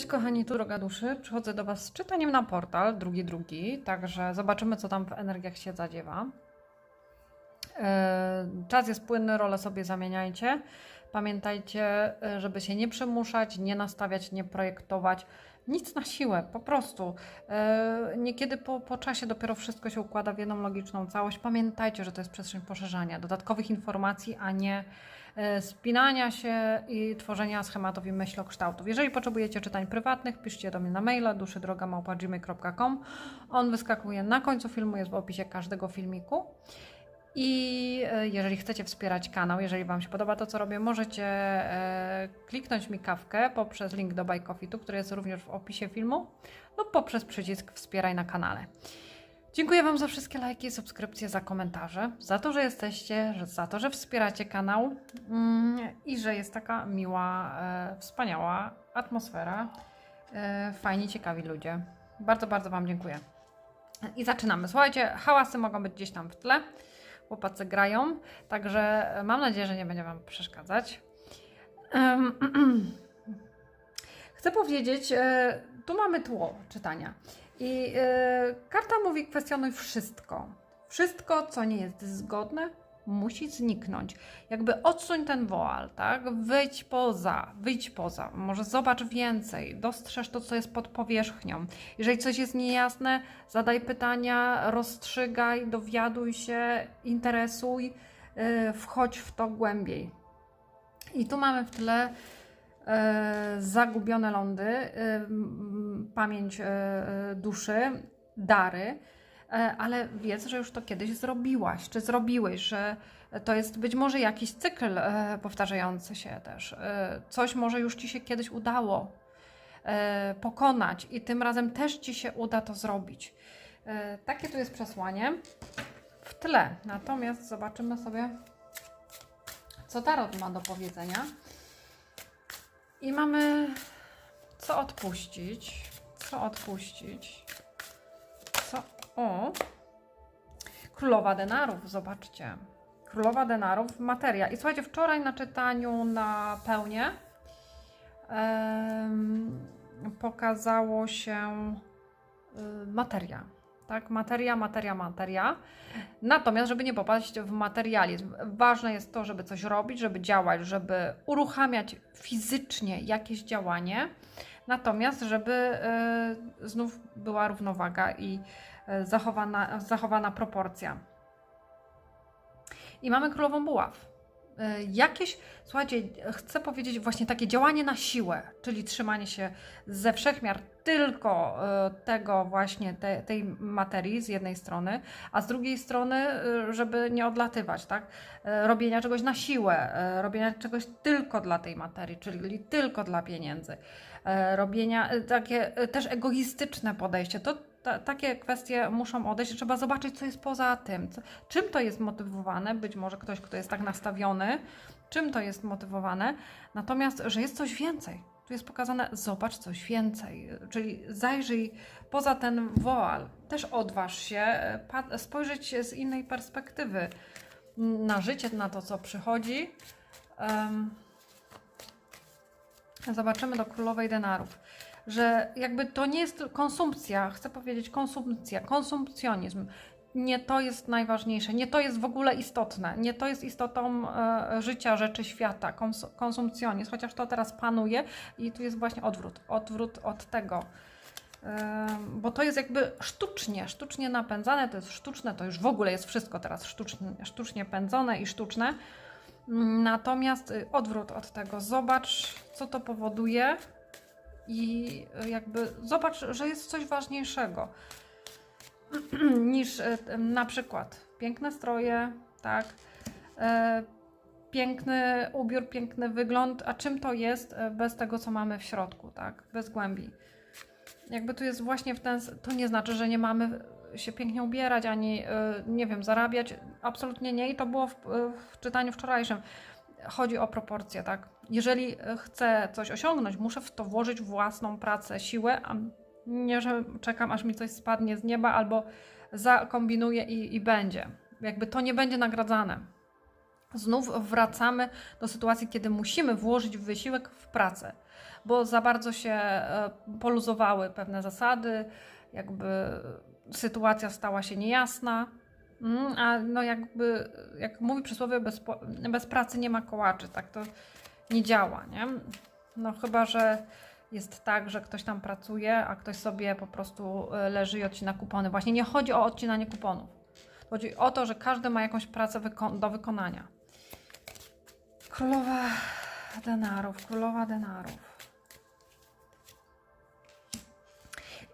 Cześć kochani, tu Droga Duszy. Przychodzę do Was z czytaniem na portal, drugi, drugi, także zobaczymy, co tam w energiach się zadziewa. E, Czas jest płynny, role sobie zamieniajcie. Pamiętajcie, e, żeby się nie przymuszać, nie nastawiać, nie projektować. Nic na siłę, po prostu. E, Niekiedy po, po czasie dopiero wszystko się układa w jedną logiczną całość. Pamiętajcie, że to jest przestrzeń poszerzania dodatkowych informacji, a nie spinania się i tworzenia schematów i myślokształtów. Jeżeli potrzebujecie czytań prywatnych, piszcie do mnie na maila duszydroga.gmail.com On wyskakuje na końcu filmu, jest w opisie każdego filmiku. I e, jeżeli chcecie wspierać kanał, jeżeli Wam się podoba to, co robię, możecie e, kliknąć mi kawkę poprzez link do Buy Coffee, który jest również w opisie filmu, lub poprzez przycisk Wspieraj na kanale. Dziękuję Wam za wszystkie lajki, subskrypcje, za komentarze, za to, że jesteście, za to, że wspieracie kanał mm, i że jest taka miła, e, wspaniała atmosfera, e, fajni, ciekawi ludzie. Bardzo, bardzo Wam dziękuję. I zaczynamy. Słuchajcie, hałasy mogą być gdzieś tam w tle. Chłopacy grają, także mam nadzieję, że nie będzie Wam przeszkadzać. Chcę powiedzieć, e, tu mamy tło czytania. I e, karta mówi: kwestionuj wszystko. Wszystko, co nie jest zgodne, musi zniknąć. Jakby odsuń ten woal, tak? Wyjdź poza, wyjdź poza. Może zobacz więcej, dostrzeż to, co jest pod powierzchnią. Jeżeli coś jest niejasne, zadaj pytania, rozstrzygaj, dowiaduj się, interesuj, yy, wchodź w to głębiej. I tu mamy w tle e, zagubione lądy, e, pamięć e, e, duszy, dary, e, ale wiedz, że już to kiedyś zrobiłaś, czy zrobiłeś, że to jest być może jakiś cykl e, powtarzający się też. E, coś może już ci się kiedyś udało e, pokonać i tym razem też ci się uda to zrobić. E, takie tu jest przesłanie w tle. Natomiast zobaczymy sobie, co Tarot ma do powiedzenia. I mamy co odpuścić. Co odpuścić. Co. O! Królowa denarów, zobaczcie. Królowa denarów, materia. I słuchajcie, wczoraj na czytaniu na pełnie em, pokazało się y, materia. Tak, materia, materia, materia. Natomiast, żeby nie popaść w materializm, ważne jest to, żeby coś robić, żeby działać, żeby uruchamiać fizycznie jakieś działanie, natomiast, żeby y, znów była równowaga i y, zachowana, zachowana proporcja. I mamy królową buław. Y, Jakieś, słuchajcie, chcę powiedzieć właśnie takie działanie na siłę, czyli trzymanie się ze wszechmiar tylko y, tego właśnie, te, tej materii z jednej strony, a z drugiej strony, y, żeby nie odlatywać, tak? Y, Robienia czegoś na siłę, robienia czegoś tylko dla tej materii, czyli tylko dla pieniędzy. Robienia, takie też egoistyczne podejście, to ta, takie kwestie muszą odejść. Trzeba zobaczyć, co jest poza tym. Co, czym to jest motywowane? Być może ktoś, kto jest tak nastawiony, czym to jest motywowane. Natomiast, że jest coś więcej. Tu jest pokazane, zobacz coś więcej. Czyli zajrzyj poza ten woal. Też odważ się spojrzeć z innej perspektywy na życie, na to, co przychodzi. Zobaczymy do królowej denarów, że jakby to nie jest konsumpcja, chcę powiedzieć konsumpcja, konsumpcjonizm. Nie to jest najważniejsze, nie to jest w ogóle istotne, nie to jest istotą e, życia, rzeczy, świata, kons konsumpcjonizm, chociaż to teraz panuje i tu jest właśnie odwrót, odwrót od tego. E, bo to jest jakby sztucznie, sztucznie napędzane, to jest sztuczne, to już w ogóle jest wszystko teraz sztucznie, sztucznie pędzone i sztuczne. Natomiast y, odwrót od tego, zobacz, co to powoduje i y, jakby zobacz, że jest coś ważniejszego niż m, na przykład piękne stroje, tak, e, piękny ubiór, piękny wygląd, a czym to jest e, bez tego, co mamy w środku, tak, bez głębi. Jakby tu jest właśnie w ten, to nie znaczy, że nie mamy się pięknie ubierać, ani, nie wiem, zarabiać. Absolutnie nie i to było w, w czytaniu wczorajszym. Chodzi o proporcje, tak? Jeżeli chcę coś osiągnąć, muszę w to włożyć własną pracę, siłę, a nie, że czekam, aż mi coś spadnie z nieba albo zakombinuję i, i będzie. Jakby to nie będzie nagradzane. znów wracamy do sytuacji, kiedy musimy włożyć wysiłek w pracę, bo za bardzo się e, poluzowały pewne zasady, jakby sytuacja stała się niejasna. Mm, A no jakby, jak mówi przysłowie, bez, bez pracy nie ma kołaczy, tak to nie działa, nie? No chyba, że jest tak, że ktoś tam pracuje, a ktoś sobie po prostu e, leży i odcina kupony. Właśnie nie chodzi o odcinanie kuponów. Chodzi o to, że każdy ma jakąś pracę wyko- do wykonania. Królowa denarów, królowa denarów.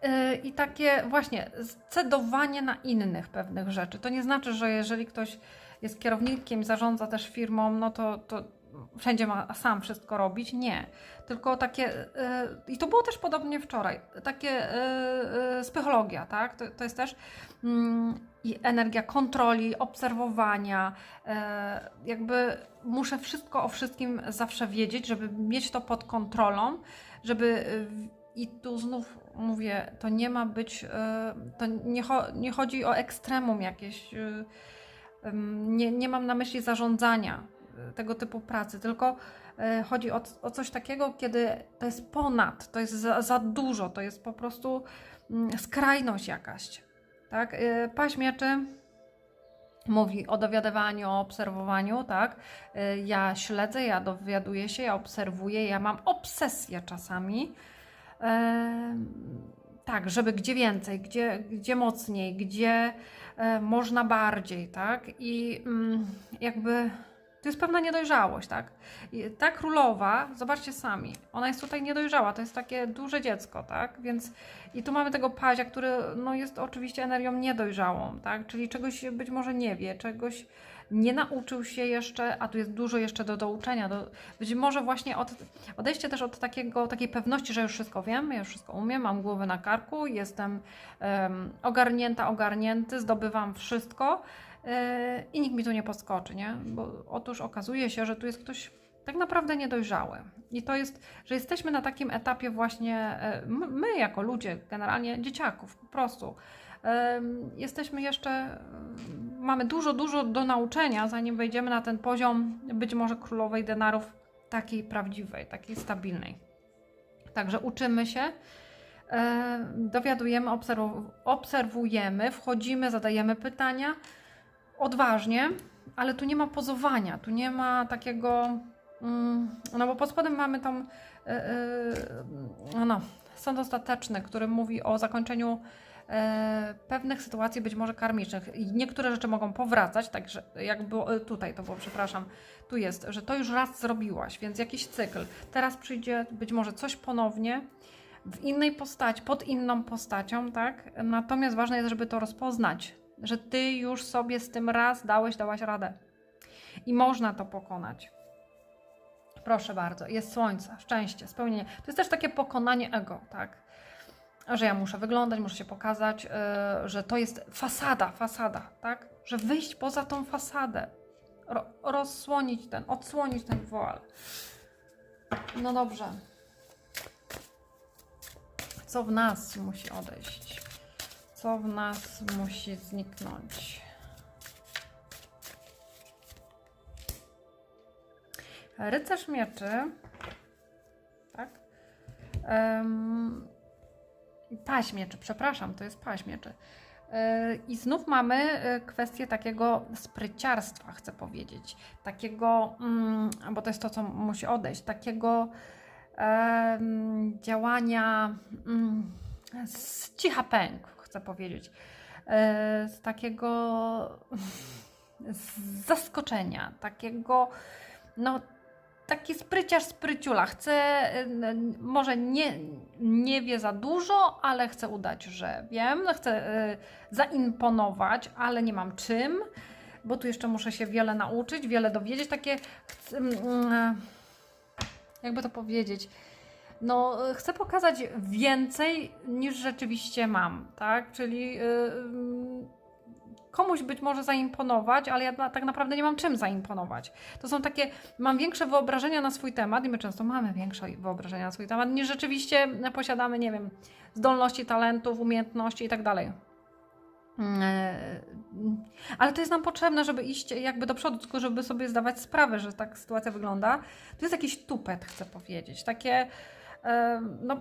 Yy, I takie właśnie scedowanie na innych pewnych rzeczy. To nie znaczy, że jeżeli ktoś jest kierownikiem, zarządza też firmą, no to, to wszędzie ma sam wszystko robić. Nie. Tylko takie, yy, i to było też podobnie wczoraj, takie yy, yy, psychologia, tak? To, to jest też mm, energia kontroli, obserwowania. jakby muszę wszystko o wszystkim zawsze wiedzieć, żeby mieć to pod kontrolą, żeby i tu znów mówię, to nie ma być, to nie, nie chodzi o ekstremum jakieś. Nie, nie mam na myśli zarządzania tego typu pracy, tylko y, chodzi o, o coś takiego, kiedy to jest ponad, to jest za, za dużo, to jest po prostu mm, skrajność jakaś. Tak? Y, Paź mieczy mówi o dowiadywaniu, o obserwowaniu, tak? Y, Ja śledzę, ja dowiaduję się, ja obserwuję, ja mam obsesję czasami. Tak, żeby gdzie więcej, gdzie, gdzie mocniej, gdzie e, można bardziej, tak? I mm, jakby to jest pewna niedojrzałość, tak? I ta królowa, zobaczcie sami, ona jest tutaj niedojrzała, to jest takie duże dziecko, tak? Więc i tu mamy tego pazia, który no, jest oczywiście energią niedojrzałą, tak? Czyli czegoś być może nie wie, czegoś nie nauczył się jeszcze, a tu jest dużo jeszcze do douczenia. Do, być może właśnie od, odejście też od takiego, takiej pewności, że już wszystko wiem, ja już wszystko umiem, mam głowę na karku, jestem em, ogarnięta, ogarnięty, zdobywam wszystko i nikt mi tu nie podskoczy, nie? Bo otóż okazuje się, że tu jest ktoś tak naprawdę niedojrzały. I to jest, że jesteśmy na takim etapie właśnie, e, my, jako ludzie, generalnie dzieciaków, po prostu. Em, Jesteśmy jeszcze, mamy dużo, dużo do nauczenia, zanim wejdziemy na ten poziom być może królowej denarów, takiej prawdziwej, takiej stabilnej. Także uczymy się, e, dowiadujemy, obserw- obserwujemy, wchodzimy, zadajemy pytania odważnie, ale tu nie ma pozowania, tu nie ma takiego. mm, No bo pod spodem mamy e, e, No, sąd ostateczny, który mówi o zakończeniu e, pewnych sytuacji, być może karmicznych. Niektóre rzeczy mogą powracać, także jak było tutaj, to było, przepraszam, tu jest, że to już raz zrobiłaś, więc jakiś cykl. Teraz przyjdzie być może coś ponownie w innej postaci, pod inną postacią, tak? Natomiast ważne jest, żeby to rozpoznać, że ty już sobie z tym raz dałeś, dałaś radę. I można to pokonać. Proszę bardzo, jest słońce, szczęście, spełnienie. To jest też takie pokonanie ego, tak? Że ja muszę wyglądać, muszę się pokazać, yy, że to jest fasada, fasada, tak? Że wyjść poza tą fasadę, ro, rozsłonić ten, odsłonić ten woal. No dobrze. Co w nas musi odejść? Co w nas musi zniknąć? Rycerz mieczy. Tak? Um, paź mieczy, przepraszam, to jest paź mieczy. Yy, I znów mamy yy, kwestię takiego spryciarstwa, chcę powiedzieć. Takiego, mm, bo to jest to, co musi odejść, takiego działania mm, z cicha pęk, chcę powiedzieć. E, z takiego z zaskoczenia, takiego, no, taki spryciarz spryciula. Chce, może nie, nie wie za dużo, ale chce udać, że wiem, chce e, zaimponować, ale nie mam czym, bo tu jeszcze muszę się wiele nauczyć, wiele dowiedzieć, takie, chce- mm, e, jakby to powiedzieć, no, y, chcę pokazać więcej niż rzeczywiście mam, tak? Czyli yy, komuś być może zaimponować, ale ja na, tak naprawdę nie mam czym zaimponować. To są takie, mam większe wyobrażenia na swój temat i my często mamy większe wyobrażenia na swój temat niż rzeczywiście posiadamy, nie wiem, zdolności, talentów, umiejętności i tak dalej. Mm, e, Ale to jest nam potrzebne, żeby iść jakby do przodu, tylko żeby sobie zdawać sprawę, że tak sytuacja wygląda. To jest jakiś tupet, chcę powiedzieć. Takie, e, no,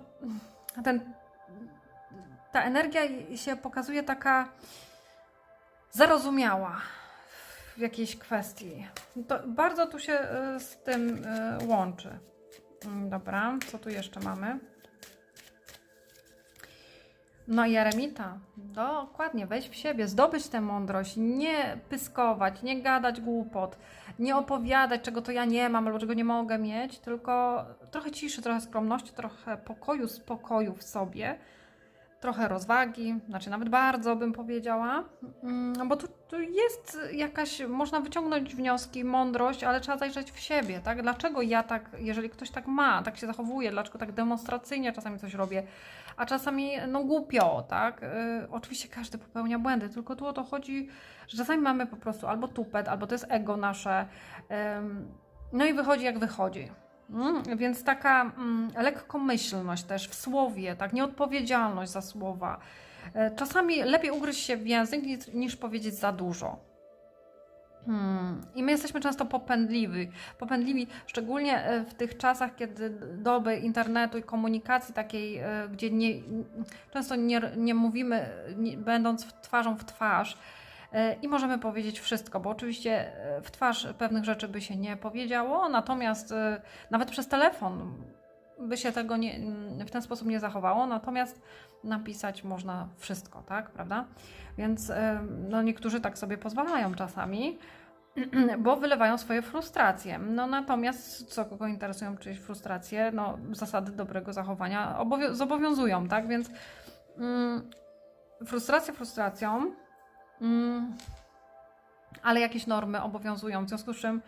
ten, ta energia się pokazuje taka zarozumiała w jakiejś kwestii. To bardzo tu się e, z tym e, łączy. Mm, Dobra, co tu jeszcze mamy? No i eremita. Dokładnie, wejść w siebie, zdobyć tę mądrość, nie pyskować, nie gadać głupot, nie opowiadać, czego to ja nie mam albo czego nie mogę mieć, tylko trochę ciszy, trochę skromności, trochę pokoju, spokoju w sobie, trochę rozwagi, znaczy nawet bardzo bym powiedziała, Mm, bo tu, tu jest jakaś, można wyciągnąć wnioski, mądrość, ale trzeba zajrzeć w siebie, tak? Dlaczego ja tak, jeżeli ktoś tak ma, tak się zachowuje, dlaczego tak demonstracyjnie czasami coś robię, a czasami no głupio, tak? Y, oczywiście każdy popełnia błędy, tylko tu o to chodzi, że czasami mamy po prostu albo tupet, albo to jest ego nasze, no i wychodzi jak wychodzi. Mm, więc taka mm, lekkomyślność też w słowie, tak, nieodpowiedzialność za słowa. E, Czasami lepiej ugryźć się w język niż, powiedzieć za dużo. Hmm. I my jesteśmy często popędliwi, popędliwi, szczególnie e, w tych czasach, kiedy doby internetu i komunikacji takiej, e, gdzie nie, często nie, nie mówimy, nie, będąc w twarzą w twarz, i możemy powiedzieć wszystko, bo oczywiście w twarz pewnych rzeczy by się nie powiedziało, natomiast nawet przez telefon by się tego nie, w ten sposób nie zachowało, natomiast napisać można wszystko, tak, prawda? Więc e, no, niektórzy tak sobie pozwalają czasami, bo wylewają swoje frustracje. No natomiast co kogo interesują czyjeś frustracje, no zasady dobrego zachowania obowią- zobowiązują, tak? Więc mm, frustracja frustracją, mm, ale jakieś normy obowiązują, w związku z czym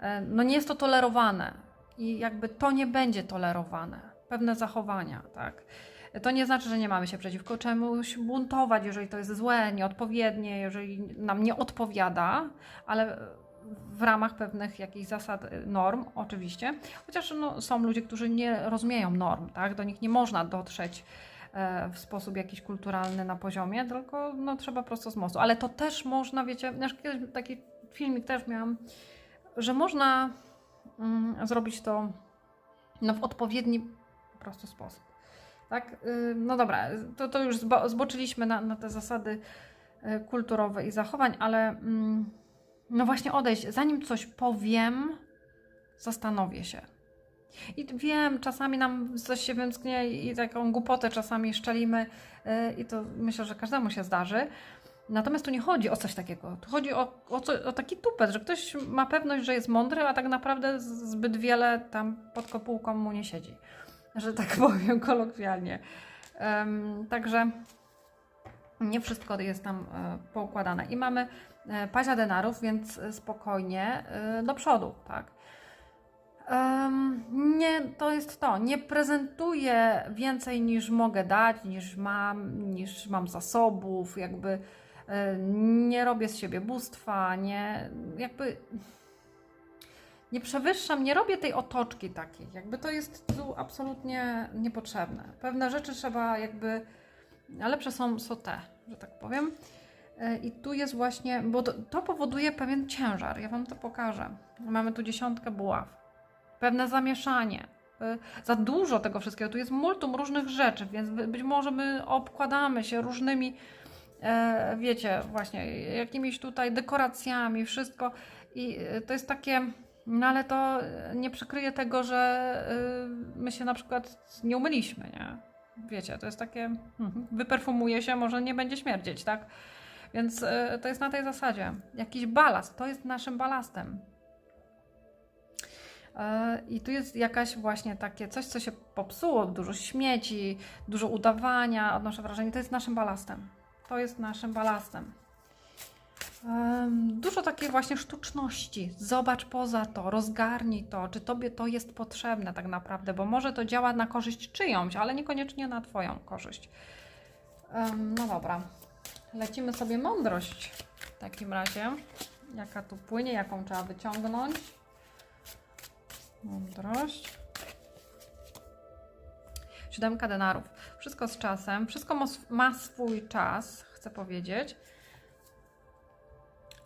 e, no nie jest to tolerowane i jakby to nie będzie tolerowane. Pewne zachowania, tak? To nie znaczy, że nie mamy się przeciwko czemuś buntować, jeżeli to jest złe, nieodpowiednie, jeżeli nam nie odpowiada, ale w ramach pewnych jakichś zasad, y, norm, oczywiście. Chociaż no, są ludzie, którzy nie rozumieją norm, tak? Do nich nie można dotrzeć e, w sposób jakiś kulturalny na poziomie, tylko no, trzeba prosto z mostu. Ale to też można, wiecie, kiedyś taki filmik też miałam, że można zrobić to no, w odpowiedni po prostu sposób. Tak? Y, No dobra, to, to już zbo, zboczyliśmy na, na te zasady y, kulturowe i zachowań, ale mm, no właśnie odejść. Zanim coś powiem, zastanowię się. I wiem, czasami nam coś się wymsknie i taką głupotę czasami szczelimy y, i to myślę, że każdemu się zdarzy. Natomiast tu nie chodzi o coś takiego. Tu chodzi o, o, co, o taki tupet, że ktoś ma pewność, że jest mądry, a tak naprawdę zbyt wiele tam pod kopułką mu nie siedzi. Że tak powiem kolokwialnie. Em, także nie wszystko jest tam e, poukładane. I mamy e, pazia denarów, więc e, spokojnie do przodu, tak. Em, nie, to jest to. Nie prezentuję więcej niż mogę dać, niż mam, niż mam zasobów, jakby nie robię z siebie bóstwa, nie, jakby nie przewyższam, nie robię tej otoczki takiej, jakby to jest tu absolutnie niepotrzebne. Pewne rzeczy trzeba jakby, lepsze są, są te, że tak powiem. E, I tu jest właśnie, bo to, to powoduje pewien ciężar. Ja Wam to pokażę. Mamy tu dziesiątkę buław. Pewne zamieszanie. Y, Za dużo tego wszystkiego. Tu jest multum różnych rzeczy, więc by- być może my obkładamy się różnymi, e, wiecie, właśnie jakimiś tutaj dekoracjami, wszystko. I y, to jest takie, no ale to nie przykryje tego, że y, my się na przykład nie umyliśmy, nie? Wiecie, to jest takie, mhm, wyperfumuje się, może nie będzie śmierdzieć, tak? Więc to jest na tej zasadzie. Jakiś balast, to jest naszym balastem. E, I tu jest jakaś właśnie takie coś, co się popsuło, dużo śmieci, dużo udawania, odnoszę wrażenie, to jest naszym balastem. To jest naszym balastem. Em, Dużo takiej właśnie sztuczności. Zobacz poza to, rozgarnij to, czy tobie to jest potrzebne tak naprawdę, bo może to działa na korzyść czyjąś, ale niekoniecznie na twoją korzyść. No dobra, lecimy sobie mądrość w takim razie. Jaka tu płynie, jaką trzeba wyciągnąć. Mądrość. Siódemka denarów. Wszystko z czasem, wszystko ma sw- ma swój czas. chcę powiedzieć.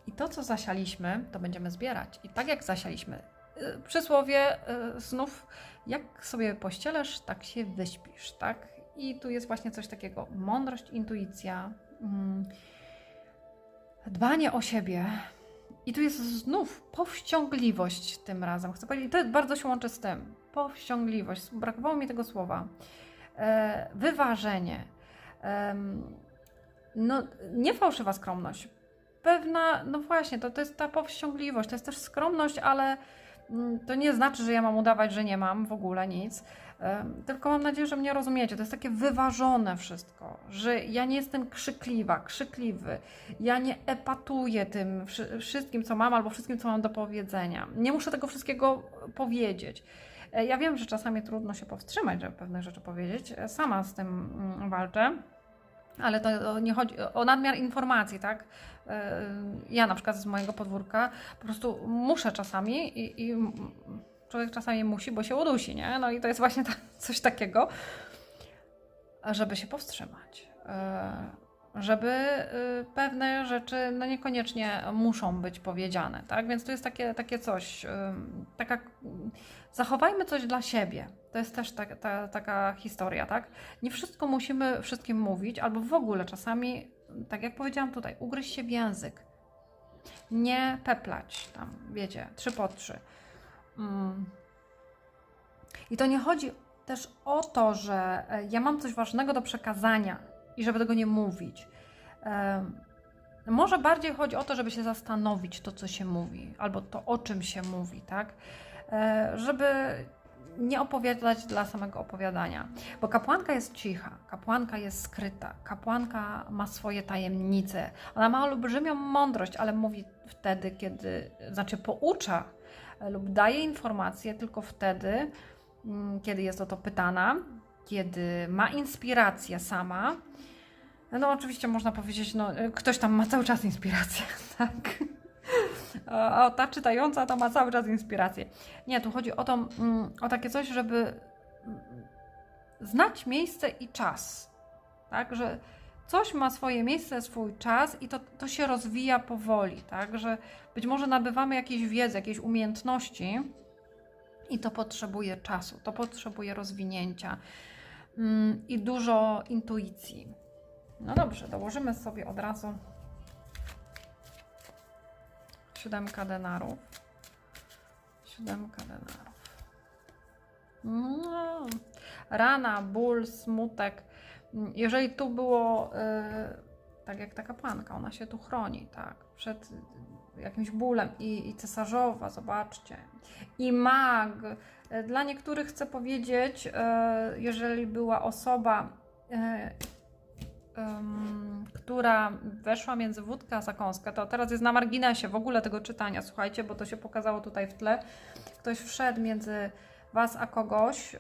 I to, co zasialiśmy, to będziemy zbierać. I tak jak zasialiśmy, y, przysłowie y, znów, jak sobie pościelesz, tak się wyśpisz, tak? I tu jest właśnie coś takiego, mądrość, intuicja, mm, dbanie o siebie. I tu jest znów powściągliwość tym razem. Chcę powiedzieć, to bardzo się łączy z tym. Powściągliwość, brakowało mi tego słowa. E, wyważenie. No, nie fałszywa skromność. Pewna, no właśnie, to, to jest ta powściągliwość, to jest też skromność, ale mm, to nie znaczy, że ja mam udawać, że nie mam w ogóle nic. Tylko mam nadzieję, że mnie rozumiecie. To jest takie wyważone wszystko, że ja nie jestem krzykliwa, krzykliwy. Ja nie epatuję tym wszy- wszystkim, co mam, albo wszystkim, co mam do powiedzenia. Nie muszę tego wszystkiego powiedzieć. E, Ja wiem, że czasami trudno się powstrzymać, żeby pewne rzeczy powiedzieć. E, Sama z tym mm, walczę. Ale to nie chodzi o nadmiar informacji, tak? E, Ja na przykład z mojego podwórka po prostu muszę czasami i, i człowiek czasami musi, bo się udusi, nie? No i to jest właśnie ta, coś takiego, żeby się powstrzymać. Żeby y, pewne rzeczy no niekoniecznie muszą być powiedziane, tak? Więc to jest takie, takie coś, ym, taka, zachowajmy coś dla siebie. To jest też ta, ta, taka historia, tak? Nie wszystko musimy wszystkim mówić, albo w ogóle czasami, tak jak powiedziałam tutaj, ugryźć się w język. Nie peplać tam, wiecie, trzy po trzy. Mm. I to nie chodzi też o to, że e, ja mam coś ważnego do przekazania i żeby tego nie mówić. Może bardziej chodzi o to, żeby się zastanowić to, co się mówi, albo to, o czym się mówi, tak? E, Żeby nie opowiadać dla samego opowiadania. Bo kapłanka jest cicha, kapłanka jest skryta, kapłanka ma swoje tajemnice. Ona ma olbrzymią mądrość, ale mówi wtedy, kiedy, znaczy poucza e, lub daje informacje tylko wtedy, mm, kiedy jest o to pytana, kiedy ma inspirację sama. No oczywiście można powiedzieć, no y, ktoś tam ma cały czas inspirację, tak? A ta czytająca to ma cały czas inspirację. Nie, tu chodzi o to, mm, o takie coś, żeby mm, znać miejsce i czas, tak? Że coś ma swoje miejsce, swój czas i to, to się rozwija powoli, tak? Że być może nabywamy jakieś wiedzy, jakieś umiejętności i to potrzebuje czasu, to potrzebuje rozwinięcia i dużo intuicji. No dobrze, dołożymy sobie od razu siódemka denarów. Siódemka denarów. No. Rana, ból, smutek. Jeżeli tu było y, tak jak ta kapłanka, ona się tu chroni, tak, przed jakimś bólem i, i cesarzowa, zobaczcie. I mag. Dla niektórych chcę powiedzieć, y, jeżeli była osoba, em, która weszła między wódkę a zakąskę, to teraz jest na marginesie w ogóle tego czytania, słuchajcie, bo to się pokazało tutaj w tle. Ktoś wszedł między Was a kogoś,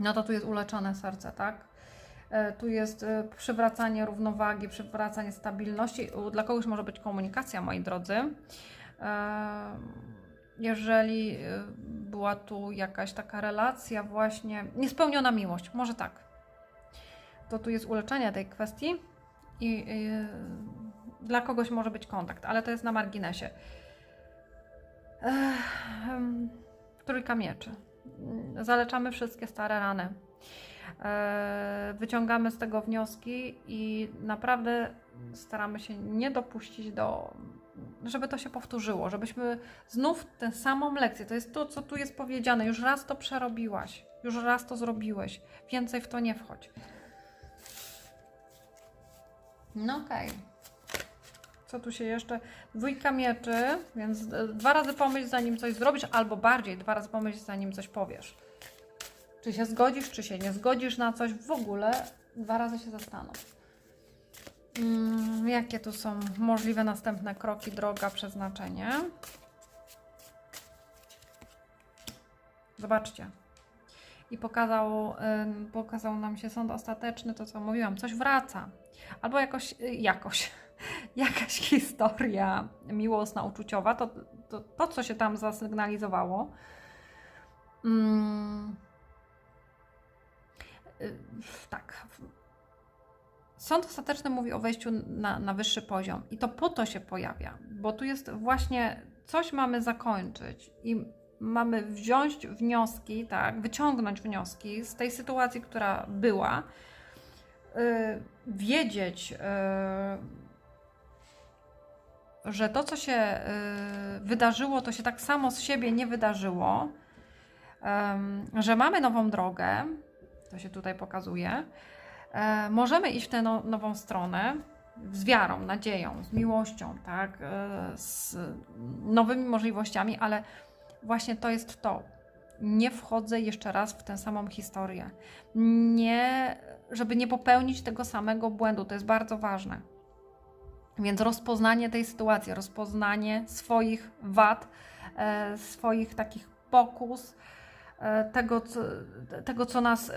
no to tu jest uleczone serce, tak? E, Tu jest e, przywracanie równowagi, przywracanie stabilności. Dla kogoś może być komunikacja, moi drodzy. Jeżeli e, była tu jakaś taka relacja, właśnie niespełniona miłość, może tak, to tu jest uleczenie tej kwestii i i dla kogoś może być kontakt, ale to jest na marginesie. Ech, Trójka mieczy. Zaleczamy wszystkie stare rany. E, Wyciągamy z tego wnioski i naprawdę staramy się nie dopuścić do, żeby to się powtórzyło, żebyśmy znów tę samą lekcję, to jest to, co tu jest powiedziane, już raz to przerobiłaś, już raz to zrobiłeś, więcej w to nie wchodź. No okej. Co tu się jeszcze? Dwójka mieczy, więc e, dwa razy pomyśl zanim coś zrobisz, albo bardziej dwa razy pomyśl zanim coś powiesz. Czy się zgodzisz, czy się nie zgodzisz na coś, w ogóle dwa razy się zastanów. Mm, jakie tu są możliwe następne kroki, droga, przeznaczenie? Zobaczcie. I pokazał, pokazał nam się sąd ostateczny, to co mówiłam, coś wraca. Albo jakoś, y, jakoś, jakaś historia miłosna, uczuciowa, to, to, to co się tam zasygnalizowało. Mm, y, tak. Sąd ostateczny mówi o wejściu na, na wyższy poziom i to po to się pojawia, bo tu jest właśnie coś mamy zakończyć i mamy wziąć wnioski, tak, wyciągnąć wnioski z tej sytuacji, która była, yy, wiedzieć, yy, że to, co się yy, wydarzyło, to się tak samo z siebie nie wydarzyło, że mamy nową drogę, to się tutaj pokazuje, możemy iść w tę no, nową stronę z wiarą, nadzieją, z miłością, tak, e, z nowymi możliwościami, ale właśnie to jest to. Nie wchodzę jeszcze raz w tę samą historię. Nie, żeby nie popełnić tego samego błędu, to jest bardzo ważne. Więc rozpoznanie tej sytuacji, rozpoznanie swoich wad, e, swoich takich pokus, e, tego, co, tego, co nas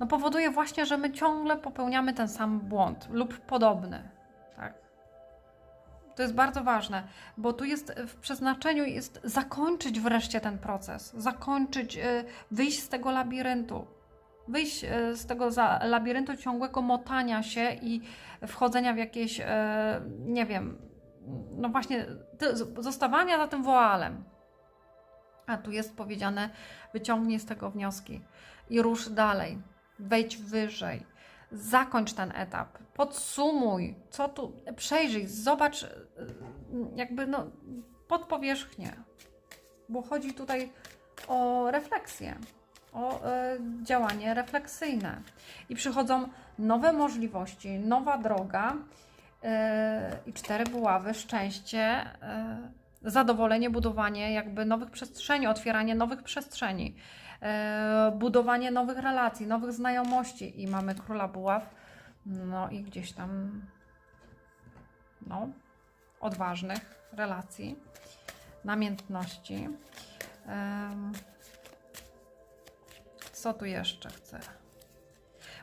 no, powoduje właśnie, że my ciągle popełniamy ten sam błąd lub podobny. Tak? To jest bardzo ważne, bo tu jest w przeznaczeniu jest zakończyć wreszcie ten proces, zakończyć, e, wyjść z tego labiryntu, wyjść e, z tego labiryntu ciągłego motania się i wchodzenia w jakieś, e, nie wiem, no właśnie, zostawania za tym woalem. A tu jest powiedziane, wyciągnij z tego wnioski i rusz dalej, wejdź wyżej, zakończ ten etap, podsumuj, co tu, przejrzyj, zobacz y, jakby no, pod powierzchnię, bo chodzi tutaj o refleksję, o y, działanie refleksyjne. I przychodzą nowe możliwości, nowa droga y, i cztery buławy, szczęście, zadowolenie, budowanie jakby nowych przestrzeni, otwieranie nowych przestrzeni, budowanie nowych relacji, nowych znajomości i mamy króla buław, no i gdzieś tam no, odważnych relacji, namiętności. Co tu jeszcze chcę?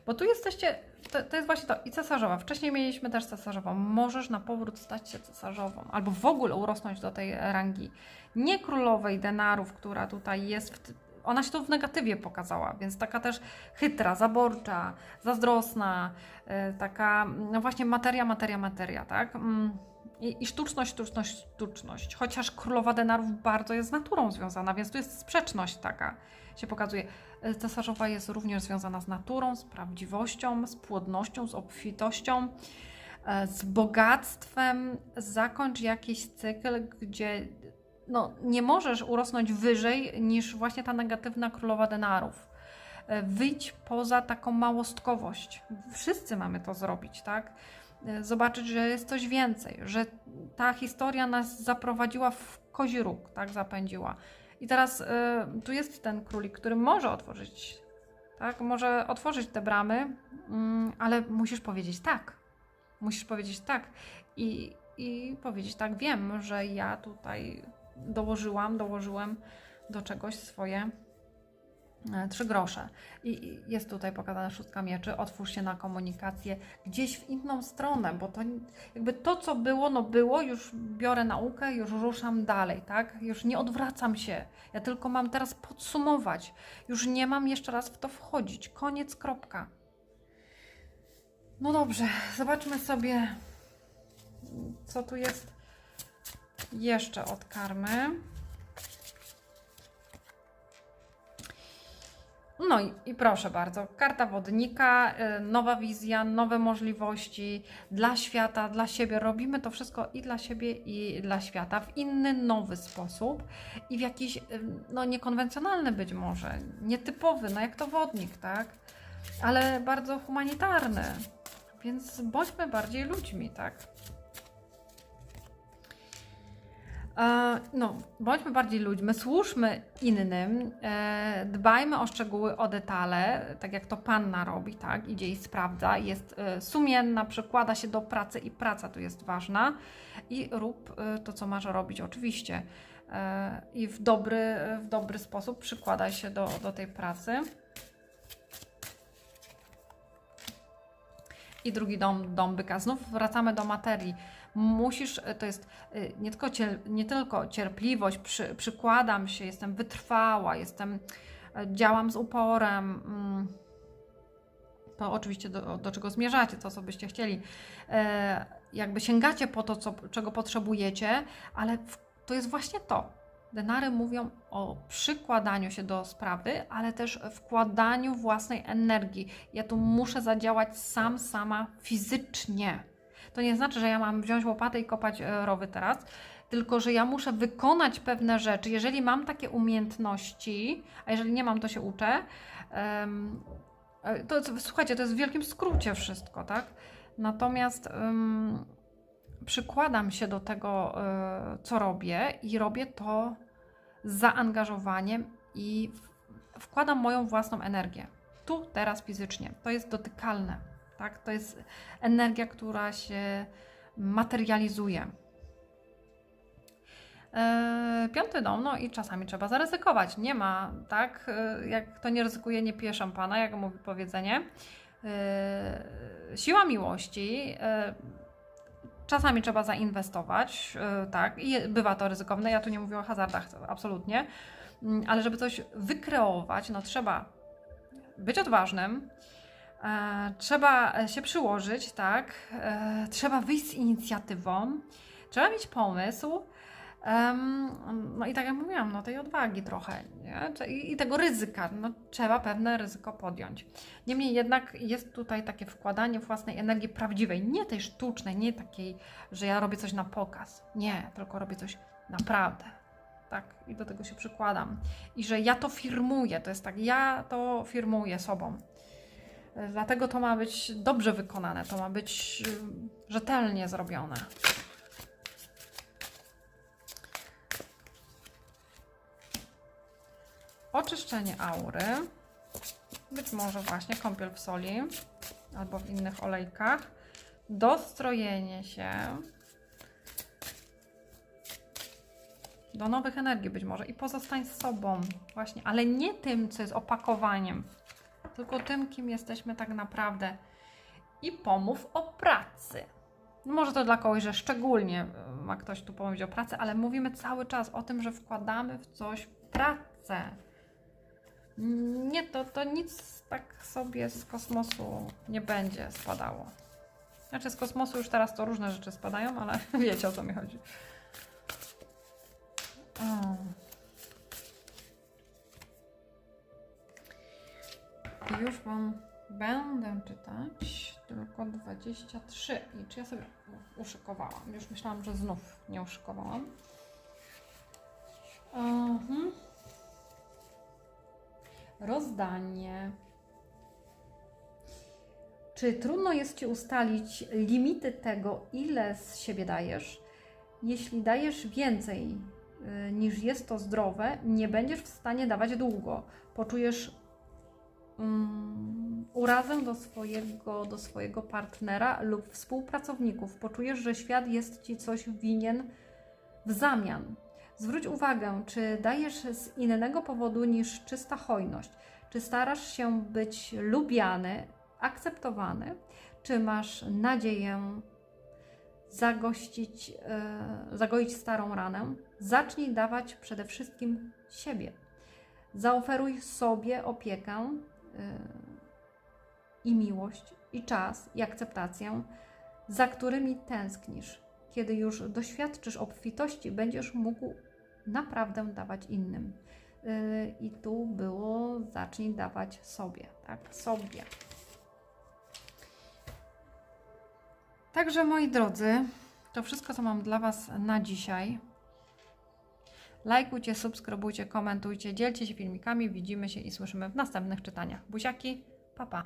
Bo tu jesteście to, to jest właśnie to. I cesarzowa. Wcześniej mieliśmy też cesarzową. Możesz na powrót stać się cesarzową, albo w ogóle urosnąć do tej rangi. Nie królowej denarów, która tutaj jest. W, ona się tu w negatywie pokazała, więc taka też chytra, zaborcza, zazdrosna, yy, taka, no właśnie materia, materia, materia, tak? Mm. I, I, sztuczność, sztuczność, sztuczność. Chociaż królowa denarów bardzo jest z naturą związana, więc tu jest sprzeczność taka się pokazuje. Cesarzowa jest również związana z naturą, z prawdziwością, z płodnością, z obfitością, e, z bogactwem. Zakończ jakiś cykl, gdzie no, nie możesz urosnąć wyżej niż właśnie ta negatywna królowa denarów. E, wyjdź poza taką małostkowość. Wszyscy mamy to zrobić, tak? E, zobaczyć, że jest coś więcej, że ta historia nas zaprowadziła w kozi róg, tak? Zapędziła i teraz y, tu jest ten królik, który może otworzyć, tak? Może otworzyć te bramy, y, ale musisz powiedzieć tak. Musisz powiedzieć tak. I, I powiedzieć tak, wiem, że ja tutaj dołożyłam, dołożyłem do czegoś swoje E, trzy grosze. I jest tutaj pokazana szóstka mieczy. Otwórz się na komunikację gdzieś w inną stronę, bo to jakby to, co było, no było, już biorę naukę, już ruszam dalej, tak? Już nie odwracam się. Ja tylko mam teraz podsumować. Już nie mam jeszcze raz w to wchodzić. Koniec, kropka. No dobrze, zobaczmy sobie, co tu jest jeszcze od karmy. No i, i, proszę bardzo, karta wodnika, y, nowa wizja, nowe możliwości dla świata, dla siebie. Robimy to wszystko i dla siebie, i dla świata w inny, nowy sposób i w jakiś, y, no niekonwencjonalny być może, nietypowy, no jak to wodnik, tak? Ale bardzo humanitarny. Więc bądźmy bardziej ludźmi, tak? No, bądźmy bardziej ludźmi, służmy innym, e, dbajmy o szczegóły, o detale, tak jak to panna robi, tak? Idzie i sprawdza, jest e, sumienna, przykłada się do pracy i praca tu jest ważna. I rób to, co masz robić, oczywiście. I w dobry, w dobry sposób przykładaj się do, do tej pracy. I drugi dom, dom byka. Znów wracamy do materii musisz, e, to jest e, nie tylko, cier, nie tylko cierpliwość, przy, przykładam się, jestem wytrwała, jestem, e, działam z uporem. Mm, to oczywiście do, do czego zmierzacie, to co byście chcieli. Jakby sięgacie po to, co, czego potrzebujecie, ale to jest właśnie to. Denary mówią o przykładaniu się do sprawy, ale też wkładaniu własnej energii. Ja tu muszę zadziałać sam, sama fizycznie. To nie znaczy, że ja mam wziąć łopatę i kopać e, rowy teraz, tylko że ja muszę wykonać pewne rzeczy. Jeżeli mam takie umiejętności, a jeżeli nie mam, to się uczę. e, to, słuchajcie, to jest w wielkim skrócie wszystko, tak? Natomiast em, przykładam się do tego, e, co robię i robię to z zaangażowaniem i wkładam moją własną energię. Tu, teraz, fizycznie. To jest dotykalne, tak? To jest energia, która się materializuje. E, Piąty dom, no i czasami trzeba zaryzykować. Nie ma, tak? E, Jak kto nie ryzykuje, nie pije szampana, jak mówi powiedzenie. E, Siła miłości. e, Czasami trzeba zainwestować, e, tak, i bywa to ryzykowne. Ja tu nie mówię o hazardach, absolutnie. Mm, Ale żeby coś wykreować, no trzeba być odważnym, trzeba się przyłożyć, tak, e, trzeba wyjść z inicjatywą, trzeba mieć pomysł, no i tak jak mówiłam, no tej odwagi trochę nie? I tego ryzyka. No, trzeba pewne ryzyko podjąć. Niemniej jednak jest tutaj takie wkładanie własnej energii prawdziwej, nie tej sztucznej, nie takiej, że ja robię coś na pokaz. Nie, tylko robię coś naprawdę. Tak, i do tego się przykładam. I że ja to firmuję, to jest tak, ja to firmuję sobą. Dlatego to ma być dobrze wykonane, to ma być y, rzetelnie zrobione. Oczyszczenie aury. Być może właśnie kąpiel w soli albo w innych olejkach. Dostrojenie się do nowych energii być może i pozostań z sobą właśnie, ale nie tym, co jest opakowaniem, tylko tym, kim jesteśmy tak naprawdę. I pomów o pracy. Może to dla kogoś, że szczególnie y, ma ktoś tu pomówić o pracy, ale mówimy cały czas o tym, że wkładamy w coś pracę. Nie, to, to nic tak sobie z kosmosu nie będzie spadało. Znaczy z kosmosu już teraz to różne rzeczy spadają, ale wiecie o co mi chodzi. O. już Wam będę czytać tylko 23. I czy ja sobie uszykowałam? Już myślałam, że znów nie uszykowałam. Mhm. Rozdanie. Czy trudno jest Ci ustalić limity tego, ile z siebie dajesz? Jeśli dajesz więcej y, niż jest to zdrowe, nie będziesz w stanie dawać długo. Poczujesz mm, urazę do swojego, do swojego partnera lub współpracowników. Poczujesz, że świat jest Ci coś winien w zamian. Zwróć uwagę, czy dajesz z innego powodu niż czysta hojność. Czy starasz się być lubiany, akceptowany, czy masz nadzieję zagościć, e, zagoić starą ranę? Zacznij dawać przede wszystkim siebie. Zaoferuj sobie opiekę i miłość, i czas, i akceptację, za którymi tęsknisz. Kiedy już doświadczysz obfitości, będziesz mógł naprawdę dawać innym. Yy, I tu było zacznij dawać sobie, tak? Sobie. Także moi drodzy, to wszystko, co mam dla Was na dzisiaj. Lajkujcie, subskrybujcie, komentujcie, dzielcie się filmikami. Widzimy się i słyszymy w następnych czytaniach. Buziaki, pa pa.